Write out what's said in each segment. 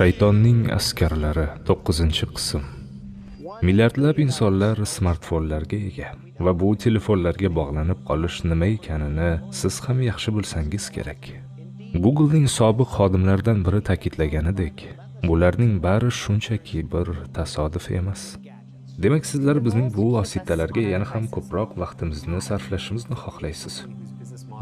Shaytonning askarlari 9-qism. Milliardlab insonlar smartfonlarga ega va bu telefonlarga bog'lanib qolish nima ekanini siz ham yaxshi bilsangiz kerak. Googlening sobiq xodimlaridan biri ta'kidlaganidek, bularning bari shunchaki bir tasodif emas. Demak, sizlar bizning bu vositalarga yana ham ko'proq vaqtimizni sarflashimizni xohlaysiz.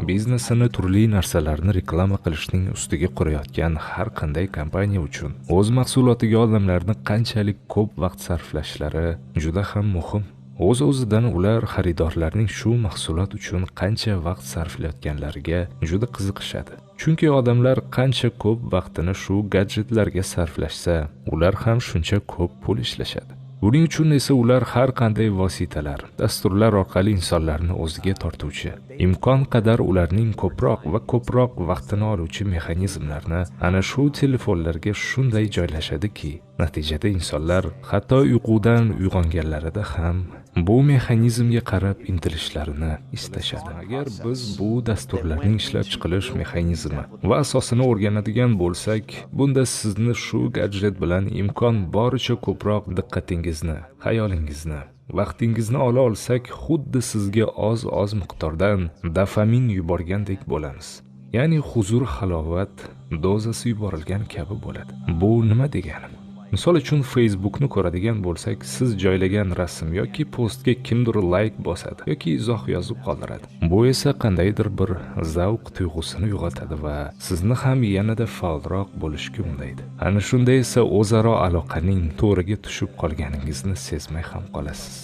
Biznesini turli narsalarni reklama qilishning ustiga qurayotgan har qanday kompaniya uchun o'z mahsulotiga odamlarni qanchalik ko'p vaqt sarflashlari juda ham muhim. O'z o'zidan ular xaridorlarning shu mahsulot uchun qancha vaqt sarflayotganlariga juda qiziqishadi. Chunki odamlar qancha ko'p vaqtini shu gadjetlarga sarflashsa ular ham shuncha ko'p pul ishlashadi. Buning uchun esa ular har qanday vositalar dasturlar orqali insonlarni o'ziga tortuvchi imkon qadar ularning ko'proq va ko'proq vaqtini oluvchi mexanizmlarni ana shu telefonlarga shunday joylashadiki natijada insonlar hatto uyqudan uyg'onganlarida ham bu mexanizmga qarab intilishlarini istashadi. Agar biz bu dasturlarning ishlab chiqilish mexanizmi va asosini o'rganadigan bo'lsak bunda sizni shu gadjet bilan imkon boricha ko'proq diqqatingizni xayolingizni vaqtingizni ola olsak xuddi sizga oz oz miqdordan dofamin yuborgandek bo'lamiz. Ya'ni huzur halovat dozasi yuborilgan kabi bo'ladi. Bu nima degani misol uchun facebookni ko'radigan bo'lsak siz joylagan rasm yoki postga kimdir layk bosadi yoki izoh yozib qoldiradi. Bu esa qandaydir bir zavq tuyg'usini uyg'otadi va sizni ham yanada faolroq bo'lishga undaydi. Ana shunda esa o'zaro aloqaning to'riga tushib qolganingizni sezmay ham qolasiz.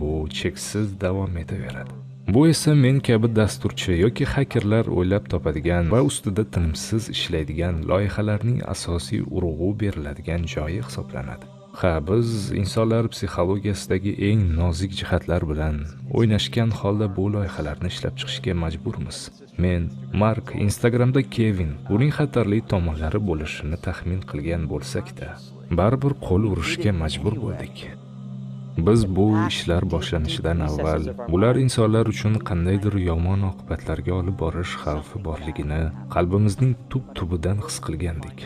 Bu cheksiz davom etaveradi. Bu esa men kabi dasturchi yoki xakerlar o'ylab topadigan va ustida tinimsiz ishlaydigan loyihalarning asosiy urg'u beriladigan joyi hisoblanadi. Ha biz insonlar psixologiyasidagi eng nozik jihatlar bilan o'ynashgan holda bu loyihalarni ishlab chiqishga majburmiz. Men mark instagramda kevin uning xatarli tomonlari bo'lishini taxmin qilgan bo'lsak-da baribir qo'l urishga majbur bo'ldik. Biz bu ishlar boshlanishidan avval bular insonlar uchun qandaydir yomon oqibatlarga olib borish xavfi borligini qalbimizning tub tubidan his qilgandik.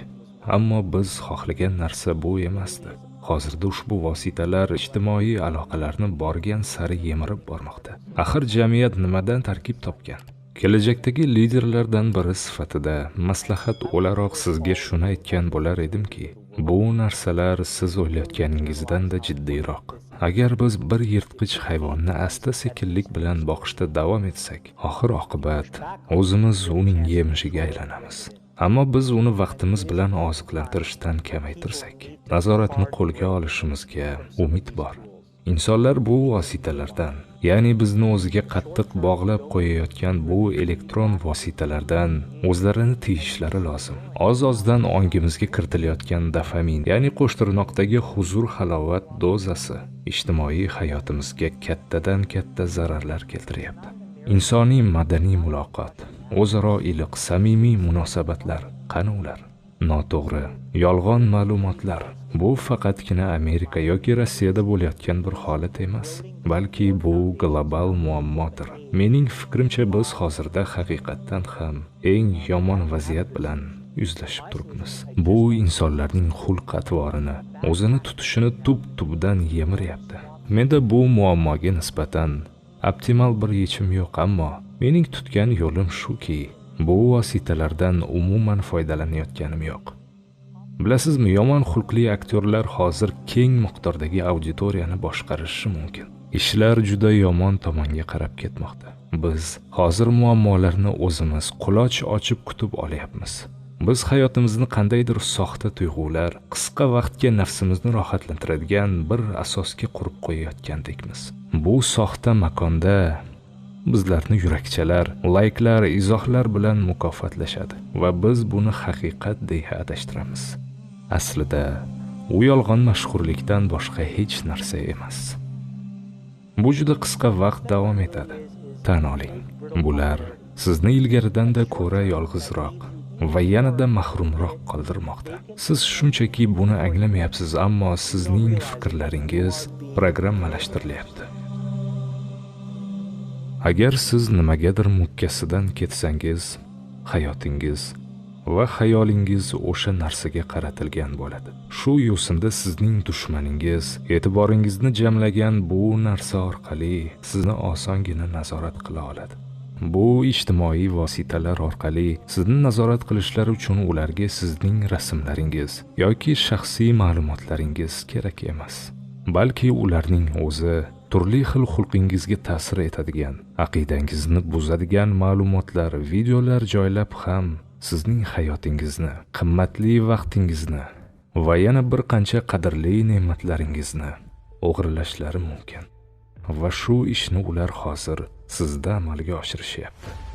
Ammo biz xohlagan narsa bu emasdi. Hozirda ushbu vositalar ijtimoiy aloqalarni borgan sari yemirib bormoqda. Axir jamiyat nimadan tarkib topgan? Kelajakdagi liderlardan biri sifatida maslahat o'laroq sizga shuni aytgan bo'lar edimki bu narsalar siz o'ylayotganingizdan-da jiddiyroq. Agar biz bir yirtqich hayvonni asta sekinlik bilan boqishda davom etsak oxir oqibat o'zimiz uning yemishiga aylanamiz. Ammo biz uni vaqtimiz bilan oziqlantirishdan kamaytirsak nazoratni qo'lga olishimizga umid bor. Insonlar bu vositalardan ya'ni bizni o'ziga qattiq bog'lab qo'yayotgan bu elektron vositalardan o'zlarini tiyishlari lozim. Oz ozdan ongimizga kiritilayotgan dofamin ya'ni qo'shtirnoqdagi huzur halovat dozasi ijtimoiy hayotimizga kattadan katta zararlar keltiryapti. Insoniy madaniy muloqot o'zaro iliq samimiy munosabatlar qani ular? Noto'g'ri yolg'on ma'lumotlar bu faqatgina amerika yoki rossiyada bo'layotgan bir holat emas balki bu global muammodir. Mening fikrimcha biz hozirda haqiqatdan ham eng yomon vaziyat bilan yuzlashib turibmiz. Bu insonlarning xulq atvorini o'zini tutishini tub tubidan yemiryapti. Menda bu muammoga nisbatan optimal bir yechim yo'q ammo mening tutgan yo'lim shuki bu vositalardan umuman foydalanayotganim yo'q. Bilasizmi yomon xulqli aktyorlar hozir keng miqdordagi auditoriyani boshqarishi mumkin. Ishlar juda yomon tomonga qarab ketmoqda. Biz hozir muammolarni o'zimiz quloch ochib kutib olyapmiz. Biz hayotimizni qandaydir soxta tuyg'ular qisqa vaqtga nafsimizni rohatlantiradigan bir asosga qurib qo'yayotgandekmiz. Bu soxta makonda bizlarni yurakchalar layklar izohlar bilan mukofotlashadi va biz buni haqiqat deya adashtiramiz. Aslida u yolg'on mashhurlikdan boshqa hech narsa emas. Bu juda qisqa vaqt davom etadi. Tan oling bular sizni ilgarigidanda ko'ra yolg'izroq va yanada mahrumroq qoldirmoqda. Siz shunchaki buni anglamayapsiz ammo sizning fikrlaringiz programmalashtirilyapti. Agar siz nimagadir mukkasidan ketsangiz hayotingiz va xayolingiz o'sha narsaga qaratilgan bo'ladi. Shu yo'sinda sizning dushmaningiz e'tiboringizni jamlagan bu narsa orqali sizni osongina nazorat qila oladi. Bu ijtimoiy vositalar orqali sizni nazorat qilishlari uchun ularga sizning rasmlaringiz yoki shaxsiy ma'lumotlaringiz kerak emas balki ularning o'zi turli xil xulqingizga ta'sir etadigan aqidangizni buzadigan ma'lumotlar videolar joylab ham sizning hayotingizni qimmatli vaqtingizni va yana bir qancha qadrli ne'matlaringizni o'g'irlashlari mumkin. Va shu ishni ular hozir sizda amalga oshirishyapti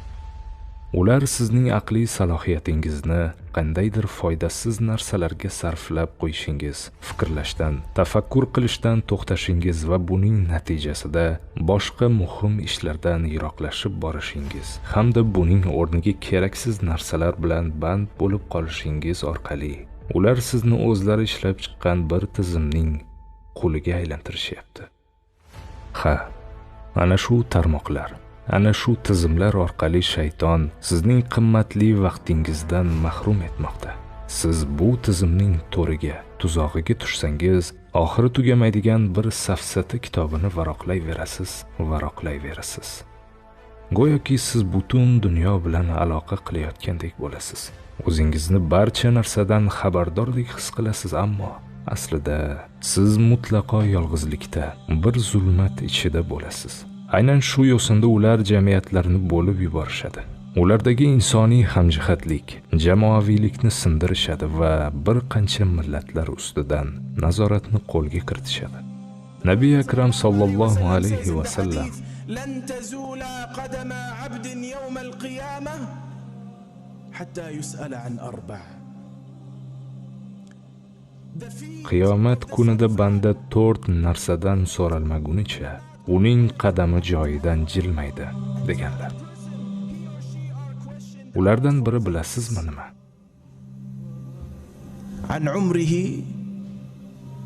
ular sizning aqliy salohiyatingizni qandaydir foydasiz narsalarga sarflab qo'yishingiz fikrlashdan tafakkur qilishdan to'xtashingiz va buning natijasida boshqa muhim ishlardan yiroqlashib borishingiz hamda buning o'rniga keraksiz narsalar bilan band bo'lib qolishingiz orqali ular sizni o'zlari ishlab chiqqan bir tizimning quliga aylantirishyapti. Ha ana shu tarmoqlar. Ana shu tizimlar orqali shayton sizning qimmatli vaqtingizdan mahrum etmoqda. Siz bu tizimning to'riga tuzog'iga tushsangiz oxiri tugamaydigan bir safsata kitobini varoqlayverasiz varoqlayverasiz. Go'yoki siz butun dunyo bilan aloqa qilayotgandek bo'lasiz. O'zingizni barcha narsadan xabardordek his qilasiz ammo aslida siz mutlaqo yolg'izlikda bir zulmat ichida bo'lasiz. aynan shu yo'sinda ular jamiyatlarni bo'lib yuborishadi ulardagi insoniy hamjihatlik jamoaviylikni sindirishadi va bir qancha millatlar ustidan nazoratni qo'lga kiritishadi nabiy akram sollallohu alayhi vasallam لن تزول قدم عبد يوم القيامة حتى يسأل عن أربع qiyomat kunida banda to'rt narsadan so'ralmagunicha uning qadami joyidan jilmaydi deganlar. Ulardan biri bilasizmi nima? An umrihi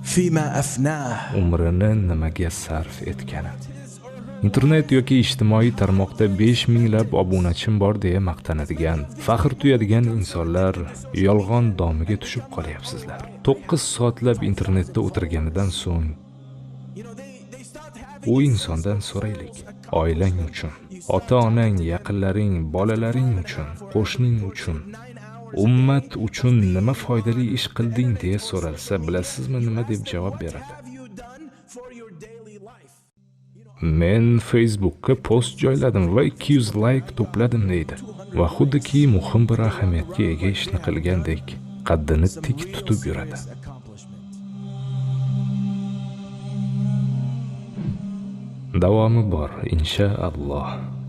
fima afnah. Umrini nimaga sarf etgani? Internet yoki ijtimoiy tarmoqda 5 minglab obunachim bor deya maqtanadigan faxr tuyadigan insonlar yolg'on domiga tushib qolyapsizlar. 9 soatlab internetda o'tirganidan so'ng u insondan so'raylik. Oilang uchun ota onang yaqinlaring bolalaring uchun qo'shning uchun. Ummat uchun nima foydali ish qilding deya so'ralsa bilasizmi nima deb javob beradi? Men facebookka post joyladim va 200 layk to'pladim deydi. Va xuddiki muhim bir ahamiyatga ega ishni qilgandek qaddini tik tutib yuradi. Davomi bor inshaalloh.